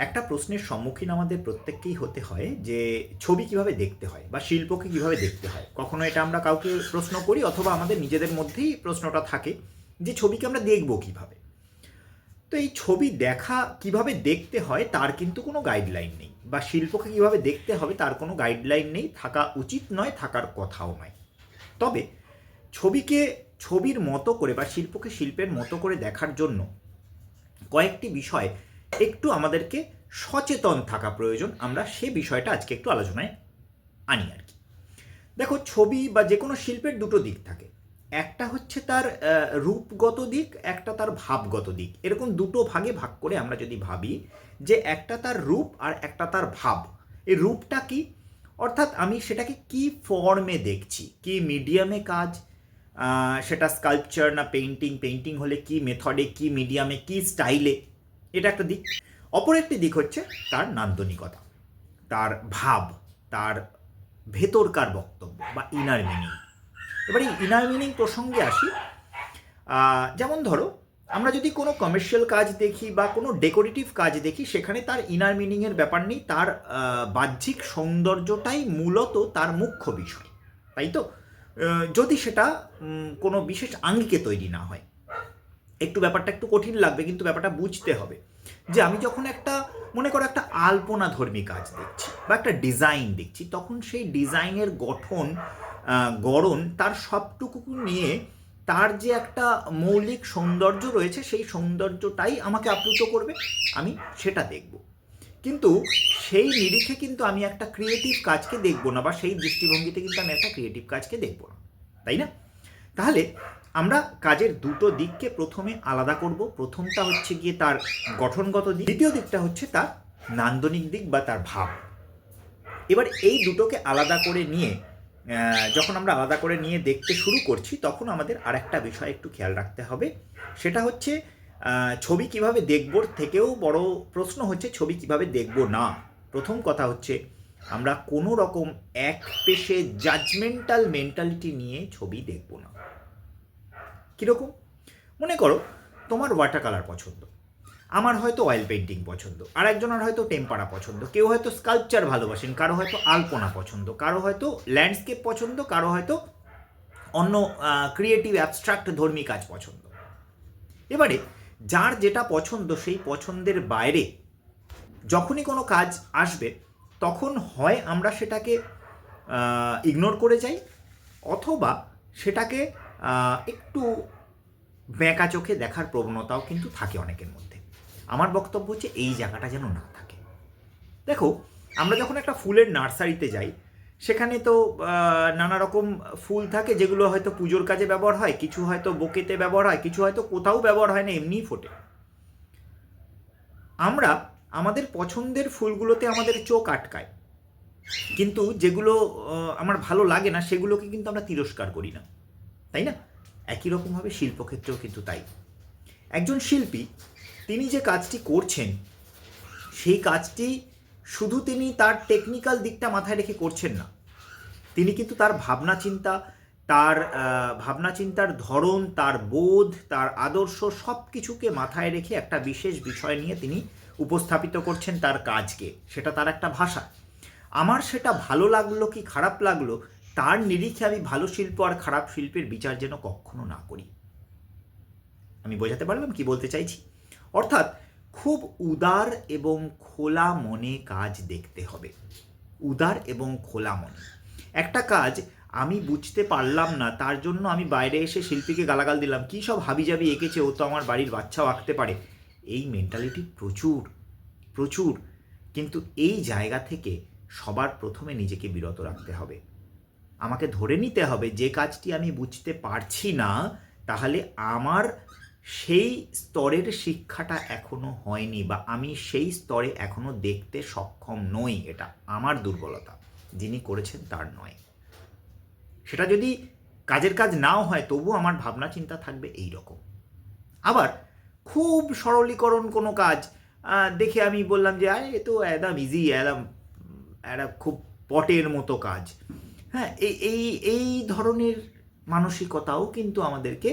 একটা প্রশ্নের সম্মুখীন আমাদের প্রত্যেককেই হতে হয় যে ছবি কীভাবে দেখতে হয় বা শিল্পকে কীভাবে দেখতে হয়। কখনো এটা আমরা কাউকে প্রশ্ন করি অথবা আমাদের নিজেদের মধ্যেই প্রশ্নটা থাকে যে ছবিকে আমরা দেখব কীভাবে। তো এই ছবি দেখা কীভাবে দেখতে হয় তার কিন্তু কোনো গাইডলাইন নেই বা শিল্পকে কীভাবে দেখতে হবে তার কোনো গাইডলাইন নেই, থাকা উচিত নয়, থাকার কথাও নয়। তবে ছবিকে, ছবির মতো করে বা শিল্পকে শিল্পের মতো করে দেখার জন্য কয়েকটি বিষয় একটু আমাদেরকে সচেতন থাকা প্রয়োজন। আমরা সে বিষয়টা আজকে একটু আলোচনায় আনি আর কি। দেখো, ছবি বা যে কোনো শিল্পের দুটো দিক থাকে। একটা হচ্ছে তার রূপগত দিক, একটা তার ভাবগত দিক। এরকম দুটো ভাগে ভাগ করে আমরা যদি ভাবি যে একটা তার রূপ আর একটা তার ভাব। এই রূপটা কি? অর্থাৎ আমি সেটাকে কি ফর্মে দেখছি? কি মিডিয়ামে কাজ? সেটা স্কাল্পচার না পেইন্টিং পেইন্টিং হলে কি মেথডে কি মিডিয়ামে কি স্টাইলে এটা একটা দিক। অপর একটি দিক হচ্ছে তার নান্দনিকতা, তার ভাব, তার ভেতরকার বক্তব্য বা ইনার মিনিং এবার এই ইনার মিনিং প্রসঙ্গে আসি। যেমন ধরো, আমরা যদি কোনো কমার্শিয়াল কাজ দেখি বা কোনো ডেকোরেটিভ কাজ দেখি, সেখানে তার ইনার মিনিংয়ের ব্যাপার নেই, তার বাহ্যিক সৌন্দর্যটাই মূলত তার মুখ্য বিষয়, তাই তো? যদি সেটা কোনো বিশেষ আঙ্গিকে তৈরি না হয় একটু ব্যাপারটা একটু কঠিন লাগবে, কিন্তু ব্যাপারটা বুঝতে হবে। যে আমি যখন একটা, মনে করো একটা আলপনা ধর্মী কাজ দেখছি বা একটা ডিজাইন দেখছি, তখন সেই ডিজাইনের গঠন গড়ন তার সবটুকু নিয়ে তার যে একটা মৌলিক সৌন্দর্য রয়েছে, সেই সৌন্দর্যটাই আমাকে আপ্লুত করবে, আমি সেটা দেখব। কিন্তু সেই নিরিখে কিন্তু আমি একটা ক্রিয়েটিভ কাজকে দেখব না বা সেই দৃষ্টিভঙ্গিতে কিন্তু আমি একটা ক্রিয়েটিভ কাজকে দেখব না, তাই না? তাহলে আমরা কাজের দুটো দিককে প্রথমে আলাদা করব। প্রথমটা হচ্ছে গিয়ে তার গঠনগত দিক, দ্বিতীয় দিকটা হচ্ছে তার নান্দনিক দিক বা তার ভাব। এবার এই দুটোকে আলাদা করে নিয়ে যখন আমরা আলাদা করে নিয়ে দেখতে শুরু করছি, তখন আমাদের আরেকটা বিষয় একটু খেয়াল রাখতে হবে। সেটা হচ্ছে ছবি কীভাবে দেখব থেকেও বড় প্রশ্ন হচ্ছে ছবি কীভাবে দেখব না। প্রথম কথা হচ্ছে, আমরা কোনো রকম এক পেশে জাজমেন্টাল মেন্টালিটি নিয়ে ছবি দেখব না। কীরকম? মনে করো, তোমার ওয়াটার কালার পছন্দ। আমার হয়তো অয়েল পেন্টিং পছন্দ। আর একজনের হয়তো টেম্পারা পছন্দ। কেউ হয়তো স্কাল্পচার ভালোবাসেন, কারও হয়তো আলপনা পছন্দ, কারও হয়তো ল্যান্ডস্কেপ পছন্দ, কারও হয়তো অন্য ক্রিয়েটিভ অ্যাবস্ট্রাক্ট ধর্মী কাজ পছন্দ। এবারে, যার যেটা পছন্দ, সেই পছন্দের বাইরে যখনই কোনো কাজ আসবে, তখন হয় আমরা সেটাকে ইগনোর করে যাই, অথবা সেটাকে একটু বেঁকা চোখে দেখার প্রবণতাও কিন্তু থাকে অনেকের মধ্যে। আমার বক্তব্য হচ্ছে এই জায়গাটা যেন না থাকে। দেখো, আমরা যখন একটা ফুলের নার্সারিতে যাই, সেখানে তো নানা রকম ফুল থাকে যেগুলো হয়তো পুজোর কাজে ব্যবহার হয়, কিছু হয়তো বোকেতে ব্যবহার হয়, কিছু হয়তো কোথাও ব্যবহার হয় না, এমনিই ফোটে। আমরা আমাদের পছন্দের ফুলগুলোতে আমাদের চোখ আটকায়। কিন্তু যেগুলো আমার ভালো লাগে না, সেগুলোকে কিন্তু আমরা তিরস্কার করি না। তাই না? একই রকমভাবে শিল্পক্ষেত্রেও কিন্তু তাই। একজন শিল্পী, তিনি যে কাজটি করছেন, সেই কাজটি শুধু তিনি তার টেকনিক্যাল দিকটা মাথায় রেখে করছেন না। তিনি কিন্তু তার ভাবনা চিন্তা, তার ভাবনা চিন্তার ধরন, তার বোধ, তার আদর্শ সব কিছুকে মাথায় রেখে একটা বিশেষ বিষয় নিয়ে তিনি উপস্থাপিত করছেন তার কাজকে। সেটা তার একটা ভাষা। আমার সেটা ভালো লাগল কি খারাপ লাগল তার নিরিখে আমি ভালো শিল্প আর খারাপ শিল্পের বিচার যেন কখনো না করি। আমি বোঝাতে পারলাম কি বলতে চাইছি? অর্থাৎ খুব উদার এবং খোলা মনে কাজ দেখতে হবে। উদার এবং খোলা মনে। একটা কাজ আমি বুঝতে পারলাম না, তার জন্য আমি বাইরে এসে শিল্পীকে গালাগাল দিলাম, কী সব হাবি হাবিজাবি এঁকেছে, ও তো আমার বাড়ির বাচ্চাও আঁকতে পারে। এই মেন্টালিটি প্রচুর প্রচুর। কিন্তু এই জায়গা থেকে সবার প্রথমে নিজেকে বিরত রাখতে হবে। আমাকে ধরে নিতে হবে, যে কাজটি আমি বুঝতে পারছি না, তাহলে আমার সেই স্তরের শিক্ষাটা এখনও হয়নি বা আমি সেই স্তরে এখনও দেখতে সক্ষম নই, এটা আমার দুর্বলতা। যিনি করেছেন তার নয়। সেটা যদি কাজের কাজ নাও হয়, তবু আমার ভাবনা চিন্তা থাকবে এই রকম আবার খুব সরলীকরণ কোনো কাজ দেখে আমি বললাম যে, আরে, এ তো একদম ইজি একদম একটা খুব পটের মতো কাজ। হ্যাঁ এই এই এই ধরনের মানসিকতাও কিন্তু আমাদেরকে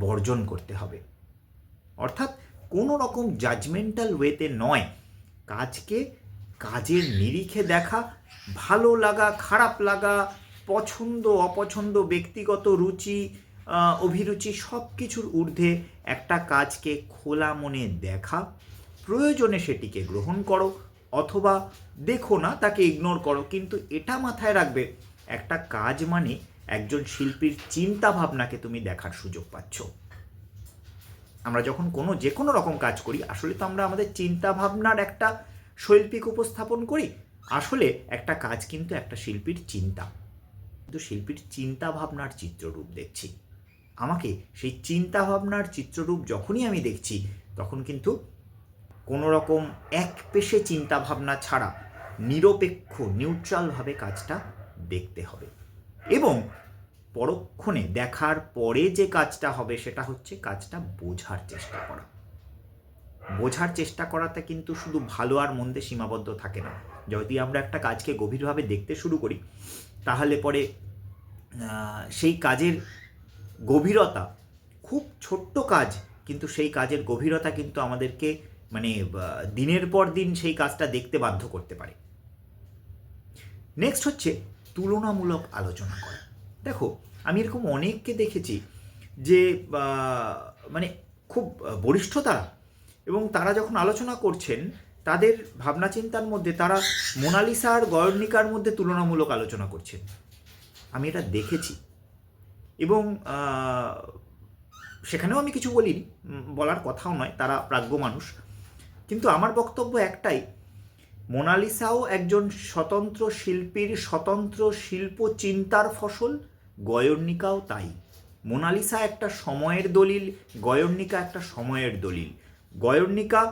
বর্জন করতে হবে। অর্থাৎ কোনো রকম জাজমেন্টাল ওয়েতে নয়। কাজকে কাজের নিরিখে দেখা, ভালো লাগা, খারাপ লাগা, পছন্দ, অপছন্দ, ব্যক্তিগত রুচি অভিরুচি সব কিছুর ঊর্ধ্বে একটা কাজকে খোলা মনে দেখা, প্রয়োজনে সেটিকে গ্রহণ করো, অথবা দেখো না, তাকে ইগনোর করো, কিন্তু এটা মাথায় রাখবে একটা কাজ মানে একজন শিল্পীর চিন্তা ভাবনাকে তুমি দেখার সুযোগ পাচ্ছ। আমরা যখন কোনো, যে কোনো রকম কাজ করি, আসলে তো আমরা আমাদের চিন্তা ভাবনার একটা শৈল্পিক উপস্থাপন করি। আসলে একটা কাজ কিন্তু একটা শিল্পীর চিন্তা। কিন্তু শিল্পীর চিন্তা ভাবনার চিত্ররূপ দেখছি। আমাকে সেই চিন্তা ভাবনার চিত্ররূপ যখনই আমি দেখছি, তখন কিন্তু কোনো রকম এক পেশে চিন্তা ভাবনা ছাড়া নিরপেক্ষ নিউট্রালভাবে কাজটা দেখতে হবে। এবং পরক্ষণে দেখার পরে যে কাজটা হবে সেটা হচ্ছে কাজটা বোঝার চেষ্টা করা। বোঝার চেষ্টা করাতে কিন্তু শুধু ভালো আর মন্দে সীমাবদ্ধ থাকে না। যদি আমরা একটা কাজকে গভীরভাবে দেখতে শুরু করি, তাহলে পরে সেই কাজের গভীরতা, খুব ছোট্ট কাজ, কিন্তু সেই কাজের গভীরতা কিন্তু আমাদেরকে মানে দিনের পর দিন সেই কাজটা দেখতে বাধ্য করতে পারে। নেক্সট হচ্ছে তুলনামূলক আলোচনা করে। দেখো, আমি এরকম অনেককে দেখেছি যে মানে খুব বরিষ্ঠ তারা এবং তারা যখন আলোচনা করছেন, তাদের ভাবনা চিন্তার মধ্যে, তারা মোনালিসা আর গয়র্ণিকার মধ্যে তুলনামূলক আলোচনা করছেন। আমি এটা দেখেছি। এবং সেখানেও আমি কিছু বলিনি বলার কথাও নয়, তারা প্রাজ্ঞ মানুষ। কিন্তু আমার বক্তব্য একটাই মোনালিসাও একজন স্বতন্ত্র শিল্পীর স্বতন্ত্র শিল্প চিন্তার ফসল গয়র্ণিকাও তাই। মোনালিসা একটা সময়ের দলিল গয়র্ণিকা একটা সময়ের দলিল। গয়র্ণিকা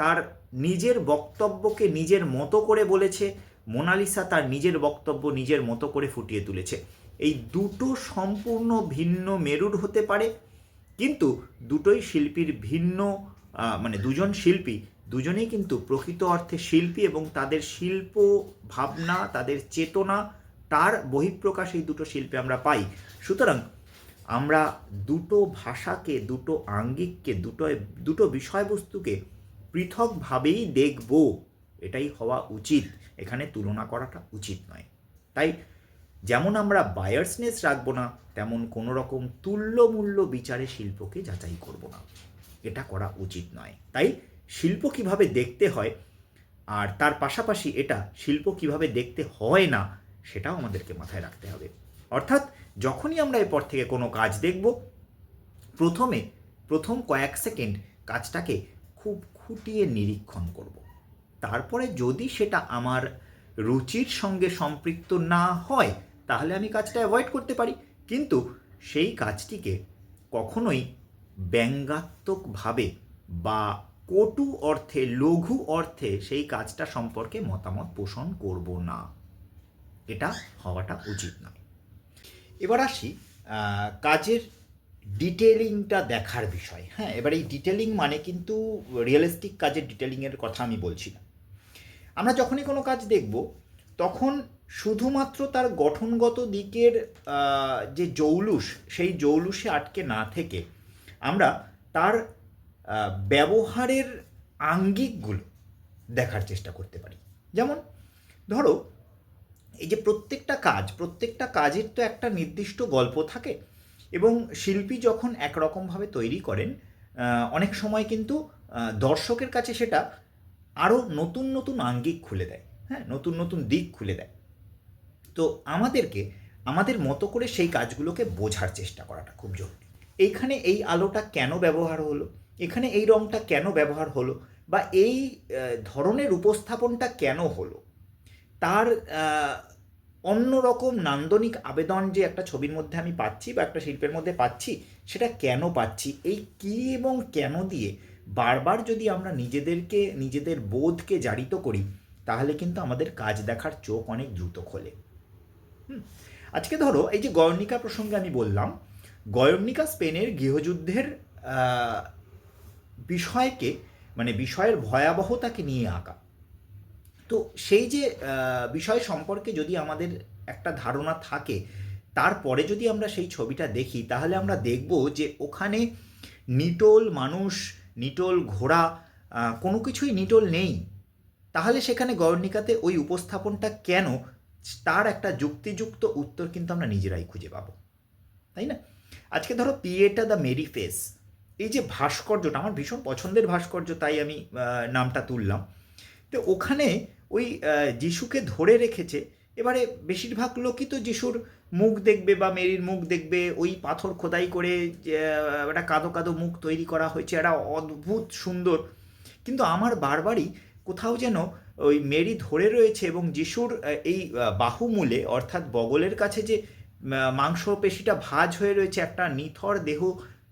তার নিজের বক্তব্যকে নিজের মতো করে বলেছে, মোনালিসা তার নিজের বক্তব্য নিজের মতো করে ফুটিয়ে তুলেছে। এই দুটো সম্পূর্ণ ভিন্ন মেরুর হতে পারে, কিন্তু দুটোই শিল্পীর ভিন্ন মানে দুজন শিল্পী দুজনেই কিন্তু প্রকৃত অর্থে শিল্পী এবং তাদের শিল্প ভাবনা, তাদের চেতনা, তার বহিঃপ্রকাশ এই দুটো শিল্পে আমরা পাই। সুতরাং আমরা দুটো ভাষাকে, দুটো আঙ্গিককে, দুটো দুটো বিষয়বস্তুকে পৃথকভাবেই দেখব। এটাই হওয়া উচিত। এখানে তুলনা করাটা উচিত নয়। তাই যেমন আমরা বায়ার্সনেস রাখব না, তেমন কোনো রকম তুল্যমূল্য বিচারে শিল্পকে যাচাই করব না। এটা করা উচিত নয়। তাই শিল্প কীভাবে দেখতে হয় আর তার পাশাপাশি এটা শিল্প কীভাবে দেখতে হয় না, সেটাও আমাদেরকে মাথায় রাখতে হবে। অর্থাৎ যখনই আমরা এরপর থেকে কোনো কাজ দেখব, প্রথমে, প্রথম কয়েক সেকেন্ড কাজটাকে খুব খুঁটিয়ে নিরীক্ষণ করব। তারপরে যদি সেটা আমার রুচির সঙ্গে সম্পৃক্ত না হয়, তাহলে আমি কাজটা অ্যাভয়েড করতে পারি। কিন্তু সেই কাজটিকে কখনোই ব্যঙ্গাত্মকভাবে বা কটু অর্থে, লঘু অর্থে সেই কাজটা সম্পর্কে মতামত পোষণ করব না। এটা হওয়াটা উচিত নয়। এবার আসি কাজের ডিটেলিংটা দেখার বিষয়। হ্যাঁ এবার এই ডিটেলিং মানে কিন্তু রিয়েলিস্টিক কাজের ডিটেলিংয়ের কথা আমি বলছি না। আমরা যখনই কোনো কাজ দেখব, তখন শুধুমাত্র তার গঠনগত দিকের যে জৌলুস, সেই জৌলুসে আটকে না থেকে আমরা তার ব্যবহারের আঙ্গিকগুলো দেখার চেষ্টা করতে পারি। যেমন, ধরো, এই যে প্রত্যেকটা কাজ, প্রত্যেকটা কাজের তো একটা নির্দিষ্ট গল্প থাকে এবং শিল্পী যখন একরকমভাবে তৈরি করেন অনেক সময় কিন্তু দর্শকের কাছে সেটা আরও নতুন নতুন আঙ্গিক খুলে দেয় হ্যাঁ নতুন নতুন দিক খুলে দেয়। তো আমাদেরকে, আমাদের মতো করে সেই কাজগুলোকে বোঝার চেষ্টা করাটা খুব জরুরি। এইখানে এই আলোটা কেন ব্যবহার হলো? এখানে এই রঙটা কেন ব্যবহার হলো? বা এই ধরনের উপস্থাপনটা কেন হলো? তার অন্যরকম নান্দনিক আবেদন যে একটা ছবির মধ্যে আমি পাচ্ছি বা একটা শিল্পের মধ্যে পাচ্ছি, সেটা কেন পাচ্ছি? এই কী এবং কেন দিয়ে বারবার যদি আমরা নিজেদেরকে, নিজেদের বোধকে জারিত করি, তাহলে কিন্তু আমাদের কাজ দেখার চোখ অনেক দ্রুত খোলে। আজকে ধরো, এই যে গয়নিকা প্রসঙ্গে আমি বললাম, গয়নিকা স্পেনের গৃহযুদ্ধের বিষয়কে মানে বিষয়ের ভয়াবহতাকে নিয়ে আঁকা। তো সেই যে বিষয় সম্পর্কে যদি আমাদের একটা ধারণা থাকে, তারপরে যদি আমরা সেই ছবিটা দেখি, তাহলে আমরা দেখব যে ওখানে নিটোল মানুষ, নিটোল ঘোড়া কোনো কিছুই নিটোল নেই। তাহলে সেখানে গর্ণিকাতে ওই উপস্থাপনটা কেন? তার একটা যুক্তিযুক্ত উত্তর কিন্তু আমরা নিজেরাই খুঁজে পাবো। তাই না? আজকে ধরো পিয়েটা দ্য মেরি ফেস এই যে ভাস্কর্যটা, আমার ভীষণ পছন্দের ভাস্কর্য, তাই আমি নামটা তুললাম। তো ওখানে ওই যিশুকে ধরে রেখেছে, এবারে বেশিরভাগ লোকই তো যিশুর মুখ দেখবে বা মেরির মুখ দেখবে, ওই পাথর খোদাই করে একটা কাদো কাদো মুখ তৈরি করা হয়েছে, একটা অদ্ভুত সুন্দর। কিন্তু আমার বারবারই কোথাও যেন ওই মেরি ধরে রয়েছে এবং যিশুর এই বাহুমূলে, অর্থাৎ বগলের কাছে যে মাংসপেশিটা ভাঁজ হয়ে রয়েছে, একটা নিথর দেহ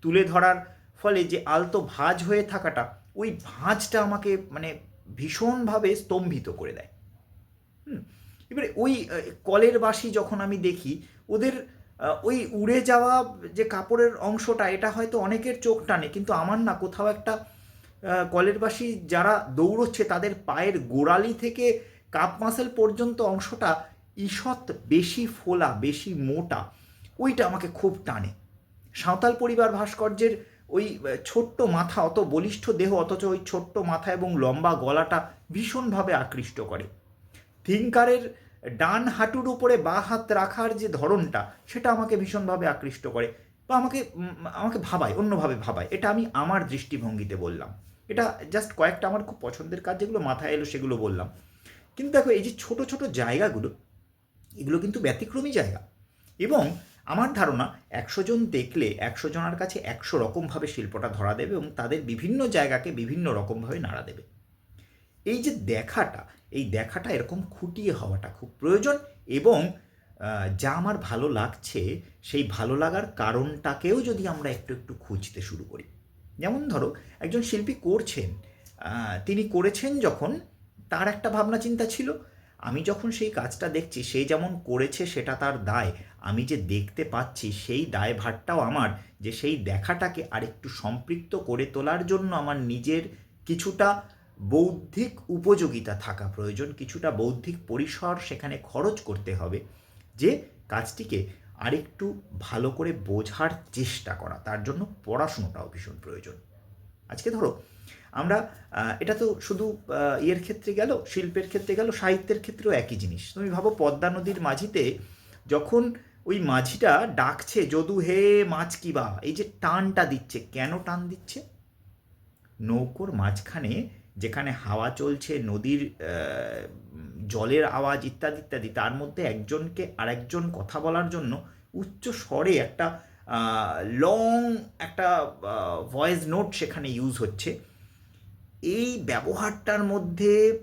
তুলে ধরার ফলে যে আলতো ভাঁজ হয়ে থাকাটা, ওই ভাঁজটা আমাকে মানে ভীষণভাবে স্তম্ভিত করে দেয়। হুম? এবারে ওই কলের বাসি যখন আমি দেখি, ওদের ওই উড়ে যাওয়া যে কাপড়ের অংশটা, এটা হয়তো অনেকের চোখ টানে, কিন্তু আমার না, কোথাও একটা কলের বাসি যারা দৌড়চ্ছে, তাদের পায়ের গোড়ালি থেকে কাপ মাসেল পর্যন্ত অংশটা ঈষৎ বেশি ফোলা, বেশি মোটা, ওইটা আমাকে খুব টানে। সাঁওতাল পরিবার ভাস্কর্যের ওই ছোট্ট মাথা, অত বলিষ্ঠ দেহ, অথচ ওই ছোট্ট মাথা এবং লম্বা গলাটা ভীষণভাবে আকৃষ্ট করে। থিঙ্কারের ডান হাঁটুর উপরে বা হাত রাখার যে ধরনটা, সেটা আমাকে ভীষণভাবে আকৃষ্ট করে বা আমাকে আমাকে ভাবায়, অন্যভাবে ভাবায়। এটা আমি আমার দৃষ্টিভঙ্গিতে বললাম। এটা জাস্ট কয়েকটা আমার খুব পছন্দের কাজ, যেগুলো মাথায় এলো, সেগুলো বললাম। কিন্তু দেখো, এই যে ছোট ছোট জায়গাগুলো, এগুলো কিন্তু ব্যতিক্রমী জায়গা। এবং আমার ধারণা একশো জন দেখলে একশো জনের কাছে একশো রকমভাবে শিল্পটা ধরা দেবে এবং তাদের বিভিন্ন জায়গাকে বিভিন্ন রকমভাবে নাড়া দেবে। এই যে দেখাটা, এই দেখাটা এরকম খুঁটিয়ে হওয়াটা খুব প্রয়োজন এবং যা আমার ভালো লাগছে, সেই ভালো লাগার কারণটাকেও যদি আমরা একটু একটু খুঁজতে শুরু করি। যেমন ধরো, একজন শিল্পী করছেন তিনি করেছেন যখন তার একটা ভাবনা চিন্তা ছিল আমি যখন সেই কাজটা দেখছি, সে যেমন করেছে সেটা তার দায়। আমি যে দেখতে পাচ্ছি, সেই দায়ভারটাও আমার যে সেই দেখাটাকে আরেকটু সম্পৃক্ত করে তোলার জন্য আমার নিজের কিছুটা বৌদ্ধিক উপযোগিতা থাকা প্রয়োজন, কিছুটা বৌদ্ধিক পরিসর সেখানে খরচ করতে হবে যে কাজটিকে আরেকটু ভালো করে বোঝার চেষ্টা করা। তার জন্য পড়াশুনোটাও ভীষণ প্রয়োজন। আজকে ধরো আমরা এটা তো শুধু ইয়ের ক্ষেত্রে গেল, শিল্পের ক্ষেত্রে গেল, সাহিত্যের ক্ষেত্রেও একই জিনিস। তুমি ভাবো পদ্মা নদীর মাঝিতে যখন ওই মাঝিটা ডাকছে, যদু হে মাছ কিবা এই যে টানটা দিচ্ছে, কেন টান দিচ্ছে? নৌকোর মাঝখানে যেখানে হাওয়া চলছে, নদীর জলের আওয়াজ ইত্যাদি ইত্যাদি, তার মধ্যে একজনকে আরেকজন কথা বলার জন্য উচ্চ স্বরে একটা লং একটা ভয়েস নোট সেখানে ইউজ হচ্ছে। এই ব্যবহারটার মধ্যে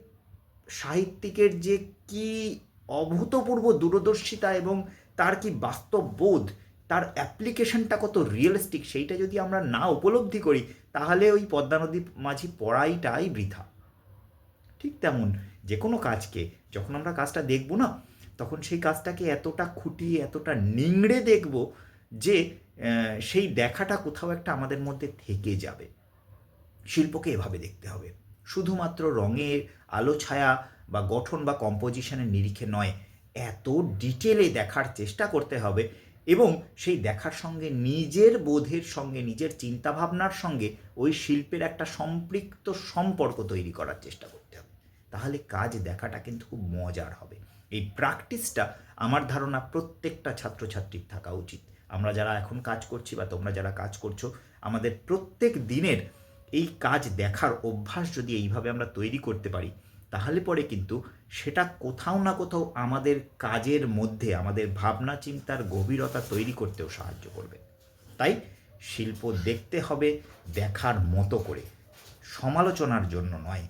সাহিত্যিকের যে কি অভূতপূর্ব দূরদর্শিতা এবং তার কি বাস্তব বোধ, তার অ্যাপ্লিকেশনটা কত রিয়েলিস্টিক সেইটা যদি আমরা না উপলব্ধি করি, তাহলে ওই পদ্মা নদী মাঝি পড়াইটাই বৃথা। ঠিক তেমন যে কোনো কাজকে, যখন আমরা কাজটা দেখব না, তখন সেই কাজটাকে এতটা খুঁটিয়ে, এতটা নিংড়ে দেখব যে সেই দেখাটা কোথাও একটা আমাদের মধ্যে থেকে যাবে। শিল্পকে এভাবে দেখতে হবে। শুধুমাত্র রঙের আলো ছায়া বা গঠন বা কম্পোজিশনের নিরিখে নয়, এত ডিটেলে দেখার চেষ্টা করতে হবে এবং সেই দেখার সঙ্গে নিজের বোধের সঙ্গে, নিজের চিন্তাভাবনার সঙ্গে ওই শিল্পের একটা সম্পৃক্ত সম্পর্ক তৈরি করার চেষ্টা করতে হবে। তাহলে কাজ দেখাটা কিন্তু খুব মজার হবে। এই প্র্যাকটিসটা আমার ধারণা প্রত্যেকটা ছাত্রছাত্রীর থাকা উচিত। আমরা যারা এখন কাজ করছি বা তোমরা যারা কাজ করছ, আমাদের প্রত্যেক দিনের এই কাজ দেখার অভ্যাস যদি এইভাবে আমরা তৈরি করতে পারি, তাহলে পরে কিন্তু সেটা কোথাও না কোথাও আমাদের কাজের মধ্যে, আমাদের ভাবনা চিন্তার গভীরতা তৈরি করতেও সাহায্য করবে। তাই শিল্প দেখতে হবে দেখার মতো করে, সমালোচনার জন্য নয়।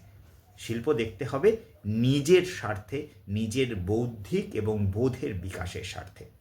শিল্প দেখতে হবে নিজের স্বার্থে, নিজের বৌদ্ধিক এবং বোধের বিকাশের স্বার্থে।